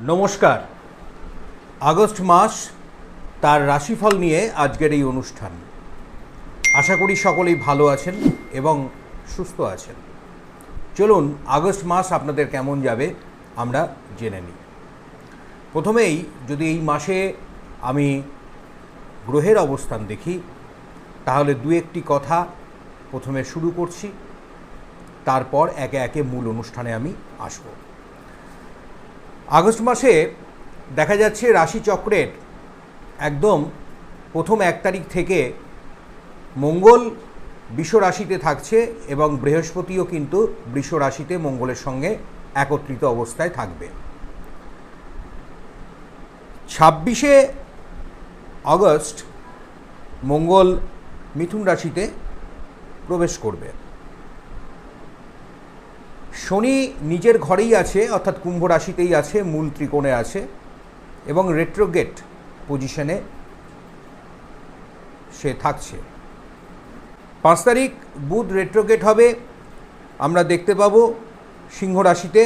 নমস্কার। আগস্ট মাস তার রাশিফল নিয়ে আজকের এই অনুষ্ঠান। আশা করি সকলেই ভালো আছেন এবং সুস্থ আছেন। চলুন আগস্ট মাস আপনাদের কেমন যাবে আমরা জেনে নিই। প্রথমেই যদি এই মাসে আমি গ্রহের অবস্থান দেখি, তাহলে দু একটি কথা প্রথমে শুরু করছি, তারপর একে একে মূল অনুষ্ঠানে আমি আসব। আগস্ট মাসে দেখা যাচ্ছে রাশিচক্রের একদম প্রথম এক তারিখ থেকে মঙ্গল বৃষ রাশিতে থাকছে এবং বৃহস্পতিও কিন্তু বৃষ রাশিতে মঙ্গলের সঙ্গে একত্রিত অবস্থায় থাকবে। ছাব্বিশে আগস্ট মঙ্গল মিথুন রাশিতে প্রবেশ করবে। শনি নিজের ঘরেই আছে, অর্থাৎ কুম্ভ রাশিতেই আছে, মূল ত্রিকোণে আছে, এবং রেট্রোগেট পজিশনে সে থাকছে। পাঁচ তারিখ বুধ রেট্রোগেট হবে, আমরা দেখতে পাবো সিংহ রাশিতে,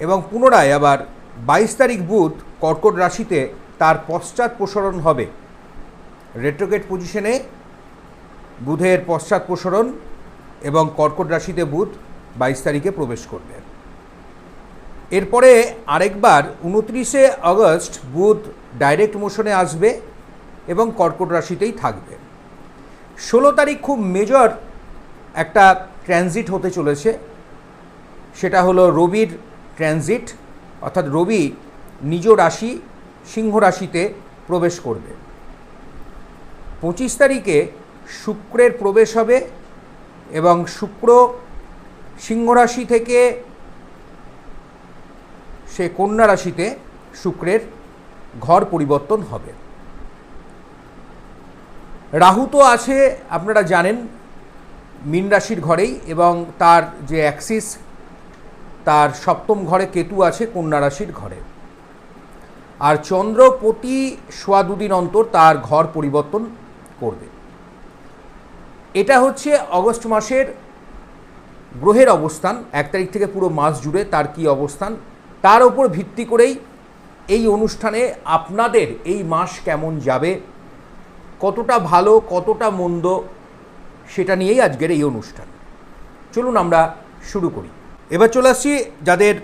এবং পুনরায় আবার বাইশ তারিখ বুধ কর্কট রাশিতে তার পশ্চাৎ প্রসারণ হবে। রেট্রোগেট পজিশনে বুধের পশ্চাৎ প্রসারণ এবং কর্কট রাশিতে বুধ বাইশ তারিখে প্রবেশ করবে। এরপরে আরেকবার উনত্রিশে আগস্ট বুধ ডাইরেক্ট মোশনে আসবে এবং কর্কট রাশিতেই থাকবে। ষোলো তারিখ খুব মেজর একটা ট্রানজিট হতে চলেছে। সেটা হলো রবির ট্রানজিট অর্থাৎ রবি নিজ রাশি, সিংহ রাশিতে প্রবেশ করবে। পঁচিশ তারিখে শুক্রের প্রবেশ হবে এবং শুক্র সিংহ রাশি থেকে সে কন্যা রাশিতে শুক্রের ঘর পরিবর্তন হবে। রাহু তো আছে, আপনারা জানেন, মীন রাশির ঘরেই এবং তার যে অ্যাক্সিস, তার সপ্তম ঘরে কেতু আছে কন্যা রাশির ঘরে। আর চন্দ্র প্রতি সোয়া দুদিন অন্তর তার ঘর পরিবর্তন করবে। এটা হচ্ছে অগস্ট মাসের গ্রহের অবস্থান, এক তারিখ থেকে পুরো মাস জুড়ে তার কি অবস্থান, তার ওপর ভিত্তি করেই এই অনুষ্ঠানে আপনাদের এই মাস কেমন যাবে, কতটা ভালো, কতটা মন্দ, সেটা নিয়েই আজকের এই অনুষ্ঠান। চলুন আমরা শুরু করি। এবার চলে আসছি যাদের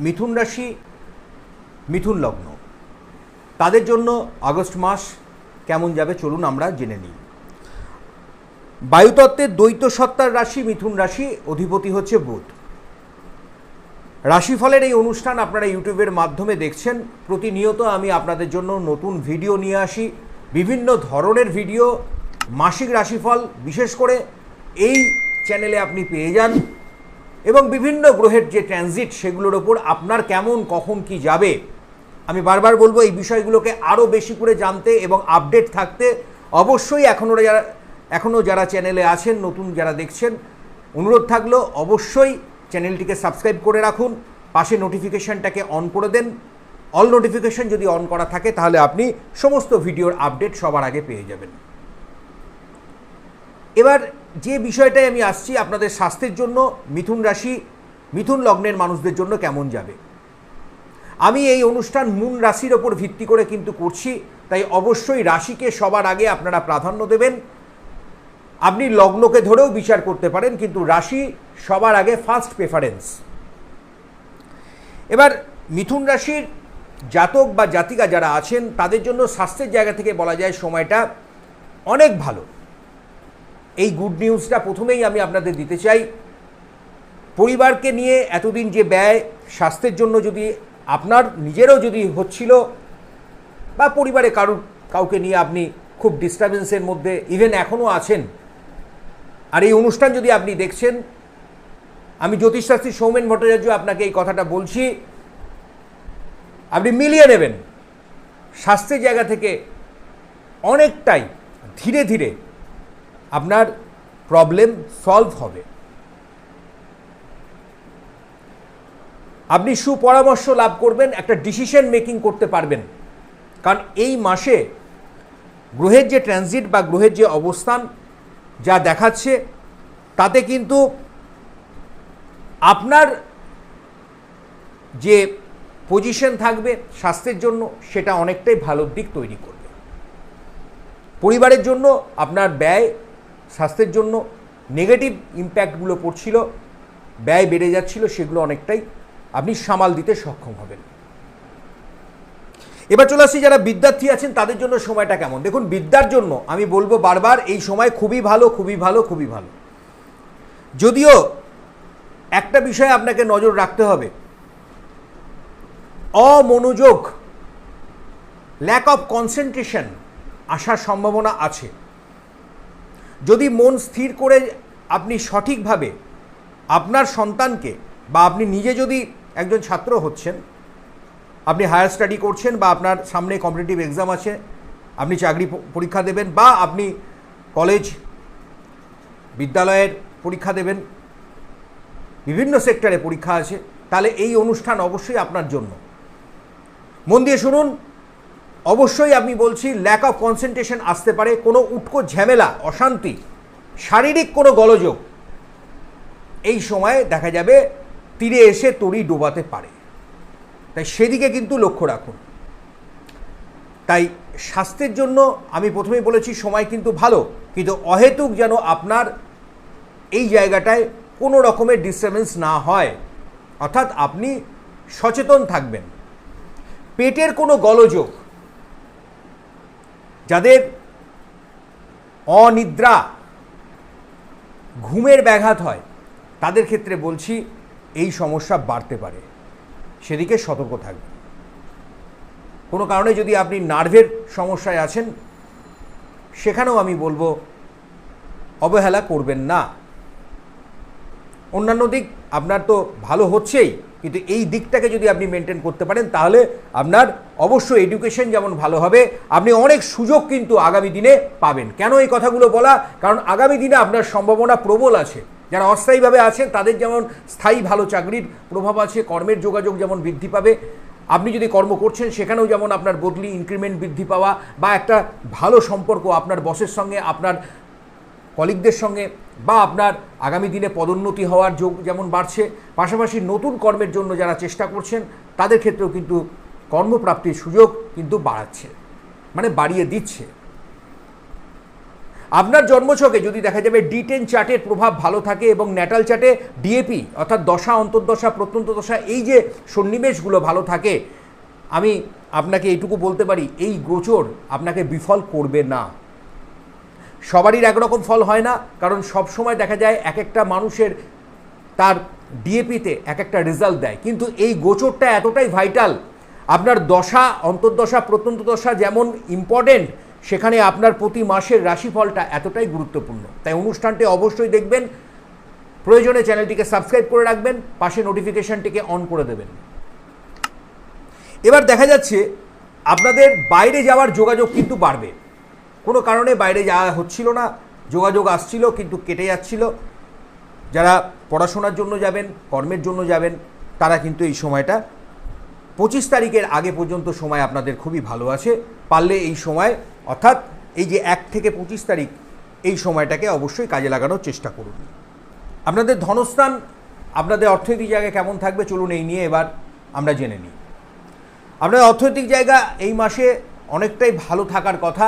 মিথুন রাশি, মিথুন লগ্ন। তাদের জন্য আগস্ট মাস কেমন যাবে চলুন আমরা জেনে নিই। বায়ুতত্ত্বের দ্বৈত সত্তার রাশি মিথুন রাশি, অধিপতি হচ্ছে বুধ। রাশিফলের এই অনুষ্ঠান আপনারা ইউটিউবের মাধ্যমে দেখছেন। প্রতিনিয়ত আমি আপনাদের জন্য নতুন ভিডিও নিয়ে আসি। বিভিন্ন ধরনের ভিডিও, মাসিক রাশিফল, বিশেষ করে এই চ্যানেলে আপনি পেয়ে যান এবং বিভিন্ন গ্রহের যে ট্রানজিট, সেগুলোর ওপর আপনার কেমন, কখন কি যাবে, আমি বারবার বলব এই বিষয়গুলোকে আরও বেশি করে জানতে এবং আপডেট থাকতে অবশ্যই এখনও যারা এখনও যারা চ্যানেলে আছেন, নতুন যারা দেখছেন, অনুরোধ থাকল অবশ্যই চ্যানেলটিকে সাবস্ক্রাইব করে রাখুন, পাশে নোটিফিকেশানটাকে অন করে দেন। অল নোটিফিকেশান যদি অন করা থাকে, তাহলে আপনি সমস্ত ভিডিওর আপডেট সবার আগে পেয়ে যাবেন। এবার যে বিষয়টায় আমি আসছি, আপনাদের স্বাস্থ্যের জন্য, মিথুন রাশি, মিথুন লগ্নের মানুষদের জন্য কেমন যাবে? আমি এই অনুষ্ঠান মুন রাশির ওপর ভিত্তি করে কিন্তু করছি, তাই অবশ্যই রাশিকে সবার আগে আপনারা প্রাধান্য দেবেন। আপনি লগ্নকে ধরেও বিচার করতে পারেন, কিন্তু রাশি সবার আগে ফার্স্ট প্রেফারেন্স এবার মিথুন রাশির জাতক বা জাতিকা যারা আছেন, তাদের জন্য স্বাস্থ্যের জায়গা থেকে বলা যায় সময়টা অনেক ভালো। এই গুড নিউজটা প্রথমেই আমি আপনাদের দিতে চাই। পরিবারকে নিয়ে এতদিন যে ব্যয়, স্বাস্থ্যের জন্য যদি আপনার, নিজেরও যদি হচ্ছিল, বা পরিবারে কারুর, কাউকে নিয়ে আপনি খুব ডিস্টারবেন্সের মধ্যে ইভেন এখনও আছেন আর এই অনুষ্ঠান যদি আপনি দেখছেন, আমি জ্যোতিষশাস্ত্রী সৌমেন ভট্টাচার্য আপনাকে এই কথাটা বলছি, আপনি মিলিয়ে নেবেন। স্বাস্থ্যের জায়গা থেকে অনেকটাই ধীরে ধীরে আপনার প্রবলেম সলভ হবে। আপনি সুপরামর্শ লাভ করবেন, একটা ডিসিশন মেকিং করতে পারবেন। কারণ এই মাসে গ্রহের যে ট্রানজিট বা গ্রহের যে অবস্থান যা দেখাচ্ছে, তাতে কিন্তু আপনার যে পজিশন থাকবে স্বাস্থ্যের জন্য, সেটা অনেকটাই ভালোর দিক তৈরি করবে। পরিবারের জন্য আপনার ব্যয়, স্বাস্থ্যের জন্য নেগেটিভ ইম্প্যাক্টগুলো পড়ছিল, ব্যয় বেড়ে যাচ্ছিল, সেগুলো অনেকটাই আপনি সামাল দিতে সক্ষম হবেন। এবার চলে আসছি যারা বিদ্যার্থী আছেন, তাদের জন্য সময়টা কেমন? দেখুন, বিদ্যার জন্য আমি বলব বারবার, এই সময় খুবই ভালো খুবই ভালো খুবই ভালো। যদিও একটা বিষয়ে আপনাকে নজর রাখতে হবে। অমনোযোগ ল্যাক অফ কনসেন্ট্রেশন আসার সম্ভাবনা আছে। যদি মন স্থির করে আপনি সঠিকভাবে আপনার সন্তানকে বা আপনি নিজে যদি একজন ছাত্র হচ্ছেন আপনি হায়ার স্টাডি করছেন বা আপনার সামনে কম্পিটিটিভ এক্সাম আছে, আপনি চাকরি পরীক্ষা দেবেন বা আপনি কলেজ বিদ্যালয়ের পরীক্ষা দেবেন, বিভিন্ন সেক্টরে পরীক্ষা আছে, তাহলে এই অনুষ্ঠান অবশ্যই আপনার জন্য। মন দিয়ে শুনুন, অবশ্যই আমি বলছি ল্যাক অফ কনসেন্ট্রেশন আসতে পারে, কোনো উটকো ঝামেলা, অশান্তি, শারীরিক কোনো গলযোগ, এই সময়ে দেখা যাবে, তীরে এসে তড়ি ডোবাতে পারে। তাই সেদিকে কিন্তু লক্ষ্য রাখুন। তাই স্বাস্থ্যের জন্য আমি প্রথমেই বলেছি, সময় কিন্তু ভালো, কিন্তু অহেতুক যেন আপনার এই জায়গাটায় কোনো রকমের ডিস্টারবেন্স না হয়। অর্থাৎ আপনি সচেতন থাকবেন। পেটের কোনো গলযোগ, যাদের অনিদ্রা, ঘুমের ব্যাঘাত হয়, তাদের ক্ষেত্রে বলছি, এই সমস্যা বাড়তে পারে। সেদিকে সতর্ক থাকবেন। কোনো কারণে যদি আপনি নার্ভের সমস্যায় আছেন, সেখানেও আমি বলব, অবহেলা করবেন না। অন্যান্য দিক আপনার তো ভালো হচ্ছেই, কিন্তু এই দিকটাকে যদি আপনি মেনটেন করতে পারেন, তাহলে আপনার অবশ্যই এডুকেশন যেমন ভালো হবে, আপনি অনেক সুযোগ কিন্তু আগামী দিনে পাবেন। কেন এই কথাগুলো বলা? কারণ আগামী দিনে আপনার সম্ভাবনা প্রবল আছে। যারা অস্থায়ীভাবে আছেন, তাদের যেমন স্থায়ী ভালো চাকরির প্রভাব আছে, কর্মের যোগাযোগ যেমন বৃদ্ধি পাবে, আপনি যদি কর্ম করছেন, সেখানেও যেমন আপনার বদলি ইনক্রিমেন্ট বৃদ্ধি পাওয়া বা একটা ভালো সম্পর্ক আপনার বসের সঙ্গে, আপনার কলিগদের সঙ্গে বা আপনার আগামী দিনে পদোন্নতি হওয়ার যোগ যেমন বাড়ছে, পাশাপাশি নতুন কর্মের জন্য যারা চেষ্টা করছেন, তাদের ক্ষেত্রেও কিন্তু কর্মপ্রাপ্তির সুযোগ কিন্তু বাড়াচ্ছে মানে বাড়িয়ে দিচ্ছে। আপনার জন্মছকে যদি দেখা যাবে ডি টেন চার্টের প্রভাব ভালো থাকে এবং ন্যাটাল চার্টে ডিএপি অর্থাৎ দশা, অন্তর্দশা, প্রত্যন্ত দশা, এই যে সন্নিবেশগুলো ভালো থাকে, আমি আপনাকে এইটুকু বলতে পারি, এই গোচর আপনাকে বিফল করবে না। সবারই একরকম ফল হয় না, কারণ সব সময় দেখা যায় এক একটা মানুষের তার ডিএপিতে এক একটা রেজাল্ট দেয়। কিন্তু এই গোচরটা এতটাই ভাইটাল আপনার দশা, অন্তর্দশা, প্রত্যন্ত দশা যেমন ইম্পর্টেন্ট সেখানে আপনার প্রতি মাসের রাশিফলটা এতটাই গুরুত্বপূর্ণ। তাই অনুষ্ঠানটি অবশ্যই দেখবেন। প্রয়োজনে চ্যানেলটিকে সাবস্ক্রাইব করে রাখবেন, পাশে নোটিফিকেশনটিকে অন করে দেবেন। এবার দেখা যাচ্ছে, আপনাদের বাইরে যাওয়ার যোগাযোগ কিন্তু বাড়বে। কোনো কারণে বাইরে যাওয়া হচ্ছিল না, যোগাযোগ আসছিল কিন্তু কেটে যাচ্ছিল। যারা পড়াশোনার জন্য যাবেন, কর্মের জন্য যাবেন, তারা কিন্তু এই সময়টা পঁচিশ তারিখের আগে পর্যন্ত সময় আপনাদের খুবই ভালো আছে। পারলে এই সময় অর্থাৎ এই যে এক থেকে পঁচিশ তারিখ এই সময়টাকে অবশ্যই কাজে লাগানোর চেষ্টা করুন। আপনাদের ধনস্থান, আপনাদের অর্থনৈতিক জায়গা কেমন থাকবে চলুন এই নিয়ে এবার আমরা জেনে নিই। আপনাদের অর্থনৈতিক জায়গা এই মাসে অনেকটাই ভালো থাকার কথা,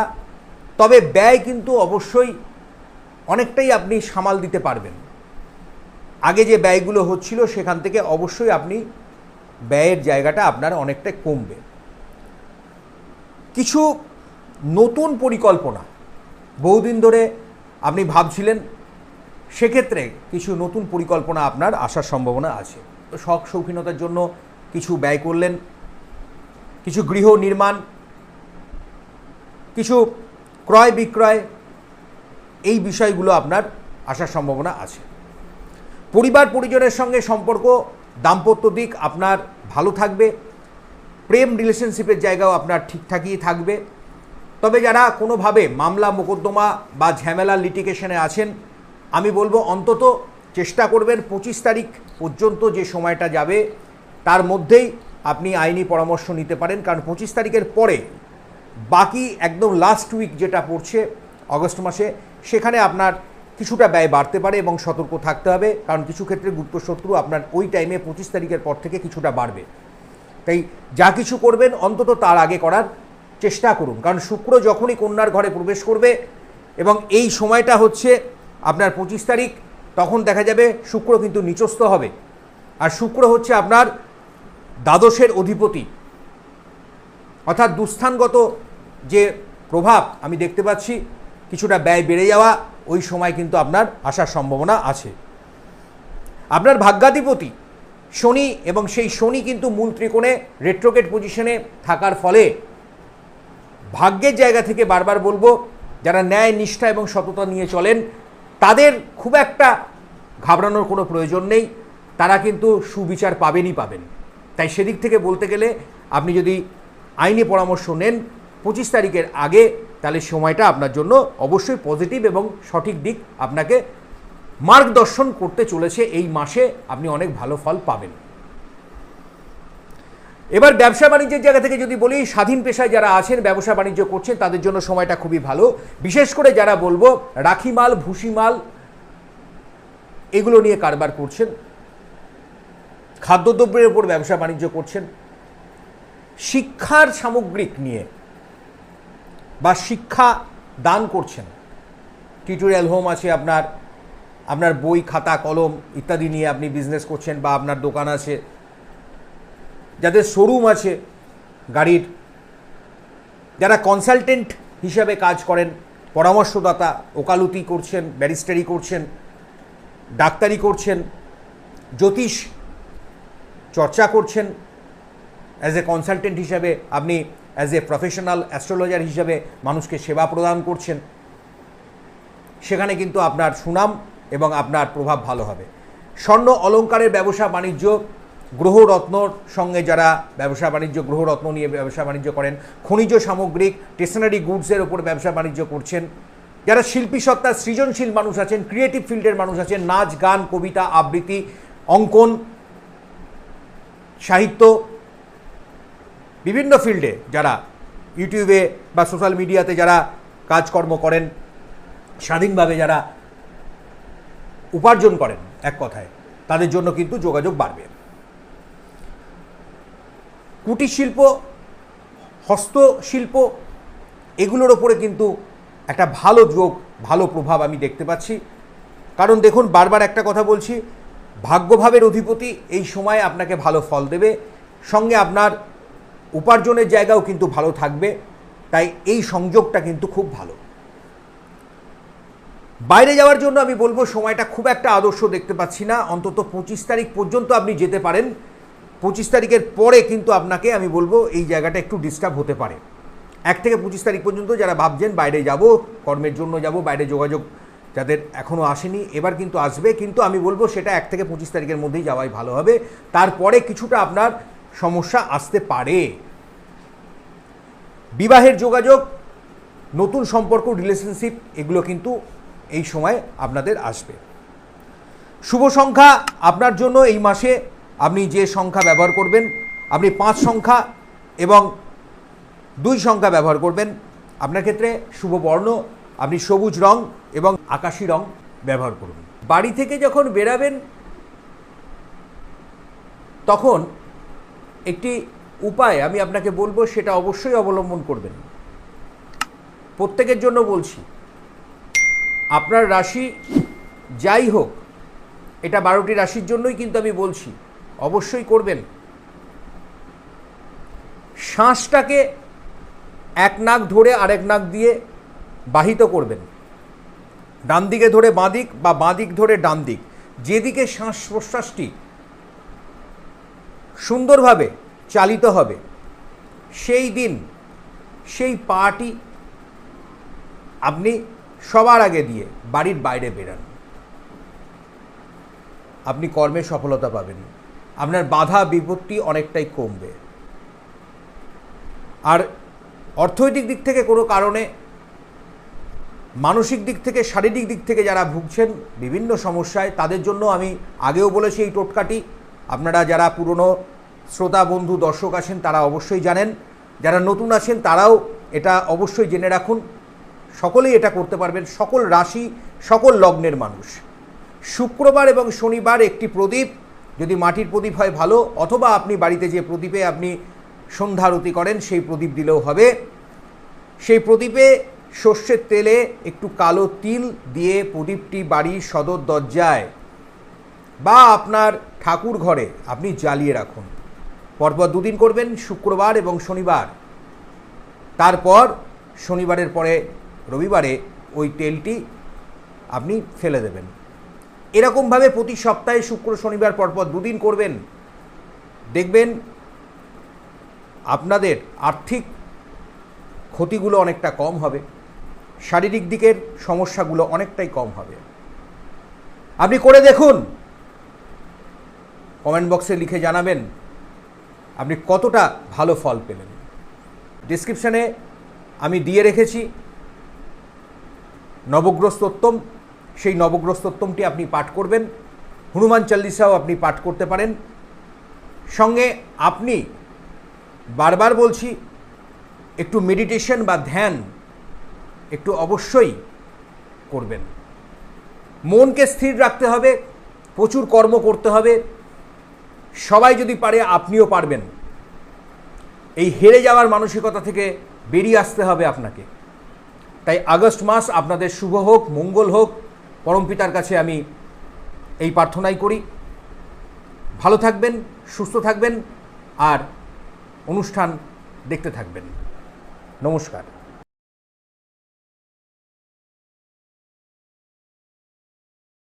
তবে ব্যয় কিন্তু অবশ্যই অনেকটাই আপনি সামাল দিতে পারবেন। আগে যে ব্যয়গুলো হচ্ছিল সেখান থেকে অবশ্যই আপনি ব্যয়ের জায়গাটা আপনার অনেকটাই কমবে। কিছু নতুন পরিকল্পনা। বহুদিন ধরে আপনি ভাবছিলেন, সেক্ষেত্রে কিছু নতুন পরিকল্পনা আপনার আসার সম্ভাবনা আছে। শখ শৌখিনতার জন্য কিছু ব্যয় করলেন, কিছু গৃহ নির্মাণ, কিছু ক্রয় বিক্রয়, এই বিষয়গুলো আপনার আসার সম্ভাবনা আছে। পরিবার পরিজনের সঙ্গে সম্পর্ক, দাম্পত্য দিক আপনার ভালো থাকবে, প্রেম রিলেশনশিপের জায়গাও আপনার ঠিকঠাকই থাকবে। তবে যারা কোনোভাবে মামলা, মোকদ্দমা বা ঝামেলা লিটিগেশনে আছেন, আমি বলব অন্তত চেষ্টা করবেন পঁচিশ তারিখ পর্যন্ত যে সময়টা যাবে, তার মধ্যেই আপনি আইনি পরামর্শ নিতে পারেন। কারণ পঁচিশ তারিখের পরে বাকি একদম লাস্ট উইক যেটা পড়ছে অগস্ট মাসে, সেখানে আপনার কিছুটা ব্যয় বাড়তে পারে এবং সতর্ক থাকতে হবে। কারণ কিছু ক্ষেত্রে গুপ্ত শত্রু আপনার ওই টাইমে পঁচিশ তারিখের পর থেকে কিছুটা বাড়বে। তাই যা কিছু করবেন অন্তত তার আগে করার। চেষ্টা করুন। কারণ শুক্র যখনই কন্যার ঘরে প্রবেশ করবে এবং এই সময়টা হচ্ছে আপনার পঁচিশ তারিখ, তখন দেখা যাবে শুক্র কিন্তু নিচস্থ হবে। আর শুক্র হচ্ছে আপনার দ্বাদশের অধিপতি। অর্থাৎ দুস্থানগত যে প্রভাব আমি দেখতে পাচ্ছি, কিছুটা ব্যয় বেড়ে যাওয়া, ওই সময় কিন্তু আপনার আসার সম্ভাবনা আছে। আপনার ভাগ্যাধিপতি শনি এবং সেই শনি কিন্তু মূল ত্রিকোণে রেট্রোকেট পজিশনে থাকার ফলে ভাগ্যের জায়গা থেকে বারবার বলব, যারা ন্যায়, নিষ্ঠা এবং সততা নিয়ে চলেন, তাদের খুব একটা ঘাবড়ানোর কোনো প্রয়োজন নেই। তারা কিন্তু সুবিচার পাবেনই পাবেন। তাই সেদিক থেকে বলতে গেলে, আপনি যদি আইনি পরামর্শ নেন পঁচিশ তারিখের আগে, তাহলে সময়টা আপনার জন্য অবশ্যই পজিটিভ এবং সঠিক দিক আপনাকে মার্গদর্শন করতে চলেছে। এই মাসে আপনি অনেক ভালো ফল পাবেন। এবার ব্যবসা বাণিজ্যের জায়গা থেকে যদি বলি, স্বাধীন পেশায় যারা আছেন, ব্যবসা বাণিজ্য করছেন, তাদের জন্য সময়টা খুবই ভালো। বিশেষ করে যারা বলব, রাখি মাল, ভুসি মাল, এগুলো নিয়ে কারবার করছেন। খাদ্যদ্রব্যের উপর ব্যবসা বাণিজ্য করছেন। শিক্ষার সামগ্রিক নিয়ে বা শিক্ষা দান করছেন। টিউটোরিয়াল হোম আছে আপনার আপনার বই, খাতা, কলম ইত্যাদি নিয়ে আপনি বিজনেস করছেন বা আপনার দোকান আছে। যাদের শোরুম আছে গাড়ির, যারা কনসালটেন্ট হিসাবে কাজ করেন, পরামর্শদাতা, ওকালতি করছেন ব্যারিস্টারি করছেন, ডাক্তারি করছেন, জ্যোতিষ চর্চা করছেন অ্যাজ এ কনসালটেন্ট হিসাবে আপনি অ্যাজ এ প্রফেশনাল অ্যাস্ট্রোলজার হিসাবে মানুষকে সেবা প্রদান করছেন, সেখানে কিন্তু আপনার সুনাম এবং আপনার প্রভাব ভালো হবে। স্বর্ণ অলংকারের ব্যবসা বাণিজ্য গ্রহরত্নর সঙ্গে যারা ব্যবসা বাণিজ্য, গ্রহরত্ন নিয়ে ব্যবসা বাণিজ্য করেন, খনিজ সামগ্রিক স্টেশনারি গুডসের ওপর ব্যবসা বাণিজ্য করছেন, যারা শিল্পী সত্তা, সৃজনশীল মানুষ আছেন ক্রিয়েটিভ ফিল্ডের মানুষ আছেন, নাচ, গান, কবিতা, আবৃত্তি, অঙ্কন, সাহিত্য, বিভিন্ন ফিল্ডে যারা ইউটিউবে বা সোশ্যাল মিডিয়াতে যারা কাজকর্ম করেন, স্বাধীনভাবে যারা উপার্জন করেন এক কথায়, তাদের জন্য কিন্তু যোগাযোগ বাড়বে। কুটির শিল্প হস্তশিল্প, এগুলোর ওপরে কিন্তু একটা ভালো যোগ, ভালো প্রভাব আমি দেখতে পাচ্ছি। কারণ দেখুন, বারবার একটা কথা বলছি, ভাগ্যভাবের অধিপতি এই সময় আপনাকে ভালো ফল দেবে। সঙ্গে আপনার উপার্জনের জায়গাও কিন্তু ভালো থাকবে। তাই এই সংযোগটা কিন্তু খুব ভালো। বাইরে যাওয়ার জন্য আমি বলব, সময়টা খুব একটা আদর্শ দেখতে পাচ্ছি না। অন্তত পঁচিশ তারিখ পর্যন্ত আপনি যেতে পারেন। পঁচিশ তারিখের পরে কিন্তু আপনাকে, আমি বলব, এই জায়গাটা একটু ডিস্টার্ব হতে পারে। এক থেকে পঁচিশ তারিখ পর্যন্ত যারা ভাবছেন বাইরে যাব, কর্মের জন্য যাব, বাইরে যোগাযোগ যাদের এখনও আসেনি, এবার কিন্তু আসবে। কিন্তু আমি বলব, সেটা এক থেকে পঁচিশ তারিখের মধ্যেই যাওয়াই ভালো হবে। তারপরে কিছুটা আপনার সমস্যা আসতে পারে। বিবাহের যোগাযোগ, নতুন সম্পর্ক রিলেশনশিপ এগুলো কিন্তু এই সময় আপনাদের আসবে। শুভ সংখ্যা আপনার জন্য এই মাসে আপনি যে সংখ্যা ব্যবহার করবেন, আপনি পাঁচ সংখ্যা এবং দুই সংখ্যা ব্যবহার করবেন, আপনার ক্ষেত্রে শুভ বর্ণ, আপনি সবুজ রং এবং আকাশি রং ব্যবহার করুন। বাড়ি থেকে যখন বেরাবেন, তখন একটি উপায় আমি আপনাকে বলব, সেটা অবশ্যই অবলম্বন করবেন। প্রত্যেকের জন্য বলছি, আপনার রাশি যাই হোক, এটা বারোটি রাশির জন্যই কিন্তু আমি বলছি অবশ্যই করবেন। শ্বাসটাকে এক নাক ধরে আরেক নাক দিয়ে বাহিত করবেন। ডান দিকে ধরে বাঁ দিক বা বাঁ দিক ধরে ডান দিক। যেদিকে শ্বাস প্রশ্বাসটি সুন্দরভাবে চালিত হবে, সেই দিন সেই পাটি আপনি সবার আগে দিয়ে বাড়ির বাইরে বেরান। আপনি কর্মে সফলতা পাবেন। আপনার বাধা বিপত্তি অনেকটাই কমবে। আর অর্থনৈতিক দিক থেকে কোনো কারণে মানসিক দিক থেকে, শারীরিক দিক থেকে যারা ভুগছেন বিভিন্ন সমস্যায়, তাদের জন্য আমি আগেও বলেছি এই টোটকাটি। আপনারা যারা পুরনো শ্রোতা, বন্ধু, দর্শক আছেন, তারা অবশ্যই জানেন। যারা নতুন আছেন, তারাও এটা অবশ্যই জেনে রাখুন। সকলেই এটা করতে পারবেন। সকল রাশি, সকল লগ্নের মানুষ। শুক্রবার এবং শনিবার একটি প্রদীপ যদি মাটির প্রদীপ হয় ভালো, অথবা আপনি বাড়িতে যে প্রদীপে আপনি সন্ধ্যা আরতি করেন, সেই প্রদীপ দিলেও হবে। সেই প্রদীপে সর্ষের তেলে একটু কালো তিল দিয়ে প্রদীপটি বাড়ির সদর দরজায় বা আপনার ঠাকুর ঘরে আপনি জ্বালিয়ে রাখুন। পরপর দুদিন করবেন, শুক্রবার এবং শনিবার। তারপর শনিবারের পরে রবিবারে ওই তেলটি আপনি ফেলে দেবেন। এরকমভাবে প্রতি সপ্তাহে শুক্র, শনিবার পরপর দুদিন করবেন। দেখবেন আপনাদের আর্থিক ক্ষতিগুলো অনেকটা কম হবে, শারীরিক দিকের সমস্যাগুলো অনেকটাই কম হবে। আপনি করে দেখুন। কমেন্ট বক্সে লিখে জানাবেন আপনি কতটা ভালো ফল পেলেন। ডিসক্রিপশানে আমি দিয়ে রেখেছি। নবগ্রস্তোত্তম সেই নবগ্রস্তোত্তমটি আপনি পাঠ করবেন। হনুমান চল্লিশাও আপনি পাঠ করতে পারেন। সঙ্গে আপনি বারবার বলছি, একটু মেডিটেশন বা ধ্যান একটু অবশ্যই করবেন। মনকে স্থির রাখতে হবে, প্রচুর কর্ম করতে হবে। সবাই যদি পারে, আপনিও পারবেন। এই হেরে যাওয়ার মানসিকতা থেকে বেরিয়ে আসতে হবে আপনাকে। তাই আগস্ট মাস আপনাদের শুভ হোক, মঙ্গল হোক পরমপিতার কাছে আমি এই প্রার্থনাই করি। ভালো থাকবেন, সুস্থ থাকবেন, আর অনুষ্ঠান দেখতে থাকবেন। নমস্কার।